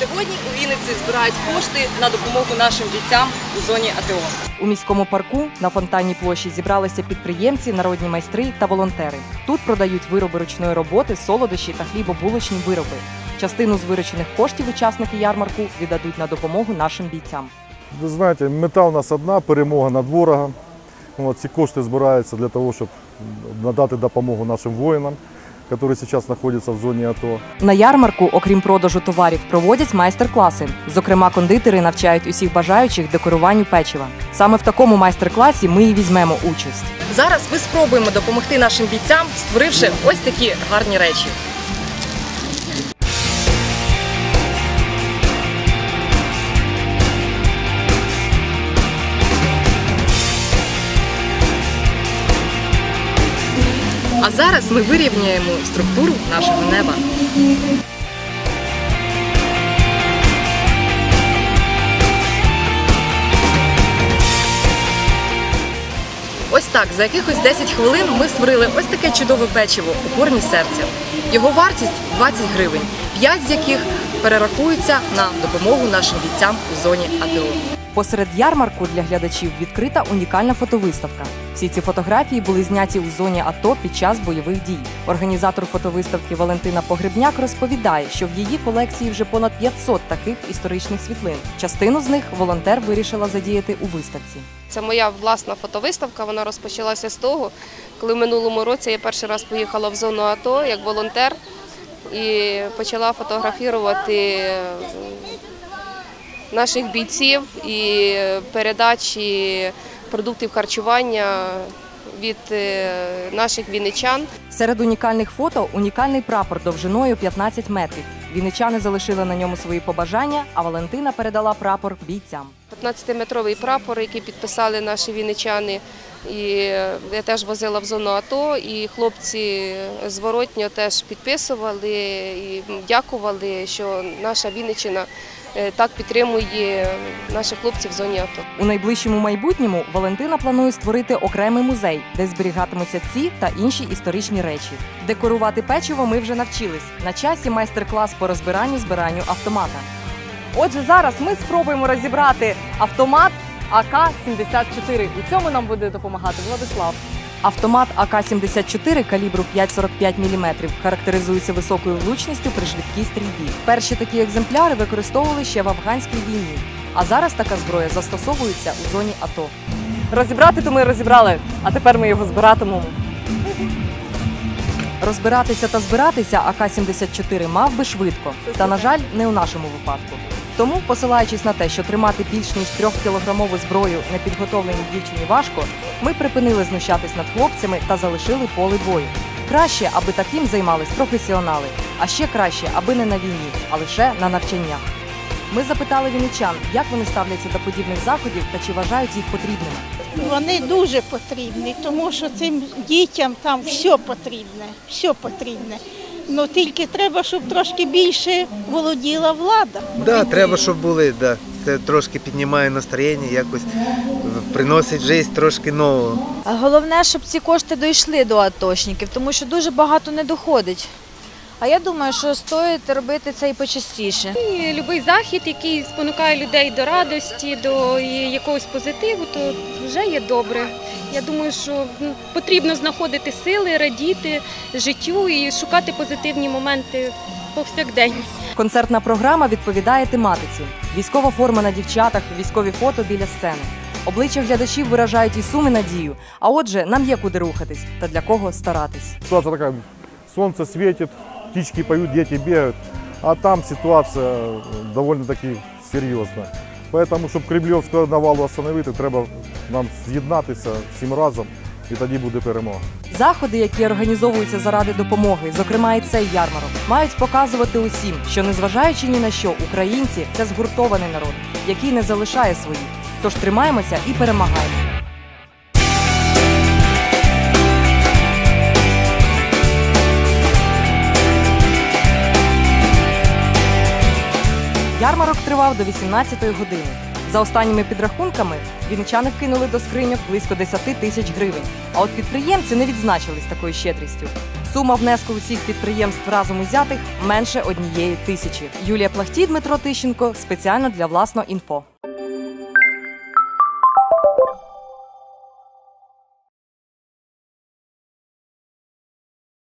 Сьогодні у Вінниці збирають кошти на допомогу нашим бійцям у зоні АТО. У міському парку на фонтанній площі зібралися підприємці, народні майстри та волонтери. Тут продають вироби ручної роботи, солодощі та хлібобулочні вироби. Частину з виручених коштів учасники ярмарку віддадуть на допомогу нашим бійцям. Ви знаєте, мета у нас одна перемога над ворогом. Ці кошти збираються для того, щоб надати допомогу нашим воїнам, які сейчас знаходяться в зоні АТО. На ярмарку, окрім продажу товарів, проводять майстер-класи. Зокрема, кондитери навчають усіх бажаючих декоруванню печива. Саме в такому майстер-класі ми і візьмемо участь. Зараз ми спробуємо допомогти нашим бійцям, створивши ось такі гарні речі. Зараз ми вирівняємо структуру нашого неба. Ось так, за якихось 10 хвилин ми створили ось таке чудове печиво у формі серця. Його вартість 20 гривень, 5 з яких перерахуються на допомогу нашим бійцям у зоні АТО. Посеред ярмарку для глядачів відкрита унікальна фотовиставка. Всі ці фотографії були зняті у зоні АТО під час бойових дій. Організатор фотовиставки Валентина Погребняк розповідає, що в її колекції вже понад 500 таких історичних світлин. Частину з них волонтер вирішила задіяти у виставці. Це моя власна фотовиставка. Вона розпочалася з того, коли в минулому році я перший раз поїхала в зону АТО як волонтер і почала фотографувати наших бійців і передачі продуктів харчування від е, наших вінничан. Серед унікальних фото унікальний прапор довжиною 15 метрів. Вінничани залишили на ньому свої побажання, а Валентина передала прапор бійцям. 15-метровий прапор, який підписали наші вінничани. І я теж возила в зону АТО, і хлопці зворотньо теж підписували і дякували, що наша Вінниччина е, так підтримує наших хлопців в зоні АТО. У найближчому майбутньому Валентина планує створити окремий музей, де зберігатимуться ці та інші історичні речі. Декорувати печиво ми вже навчились. На часі майстер-клас по розбиранню збиранню автомата. Отже, зараз ми спробуємо розібрати автомат АК-74. У цьому нам буде допомагати Владислав. Автомат АК-74 калібру 5,45 мм характеризується високою влучністю при швидкій стрільбі. Перші такі екземпляри використовували ще в афганській війні, а зараз така зброя застосовується у зоні АТО. Розібрати то ми розібрали, а тепер ми його збиратимемо. Розбиратися та збиратися АК-74 мав би швидко, та, на жаль, не у нашому випадку. Тому, посилаючись на те, що тримати більш ніж трьохкілограмову зброю непідготовленій дівчині важко, ми припинили знущатись над хлопцями та залишили поле бою. Краще, аби таким займались професіонали, а ще краще, аби не на війні, а лише на навчаннях. Ми запитали вінничан, як вони ставляться до подібних заходів та чи вважають їх потрібними. Вони дуже потрібні, тому що цим дітям там все потрібне, все потрібне. Ну тільки треба, щоб трошки більше володіла влада. Да, треба, щоб були, да. Це трошки піднімає настроєння, якось приносить життя трошки нового. А головне, щоб ці кошти дійшли до атошників, тому що дуже багато не доходить. А я думаю, що стоїть робити це і почастіше. І Любий захід, який спонукає людей до радості, до якогось позитиву, то вже є добре. Я думаю, що ну, потрібно знаходити сили, радіти життю і шукати позитивні моменти повсякдень. Концертна програма відповідає тематиці: військова форма на дівчатах, військові фото біля сцени. Обличчя глядачів виражають і сум, і надію. А отже, нам є куди рухатись та для кого старатись. Ситуация такая, солнце светит, птички поют, дети бегают, а там ситуация довольно-таки серйозна. Поэтому, щоб Кремлівську навалу остановити, треба нам з'єднатися всім разом, і тоді буде перемога. Заходи, які організовуються заради допомоги, зокрема і цей ярмарок, мають показувати усім, що незважаючи ні на що, українці це згуртований народ, який не залишає своїх. Тож тримаємося і перемагаємо. Ярмарок тривав до 18-ї години. За останніми підрахунками, вінничани вкинули до скриньок близько 10 тисяч гривень. А от підприємці не відзначились такою щедрістю. Сума внеску усіх підприємств разом узятих менше однієї тисячі. Юлія Плахтій, Дмитро Тищенко спеціально для власно інфо.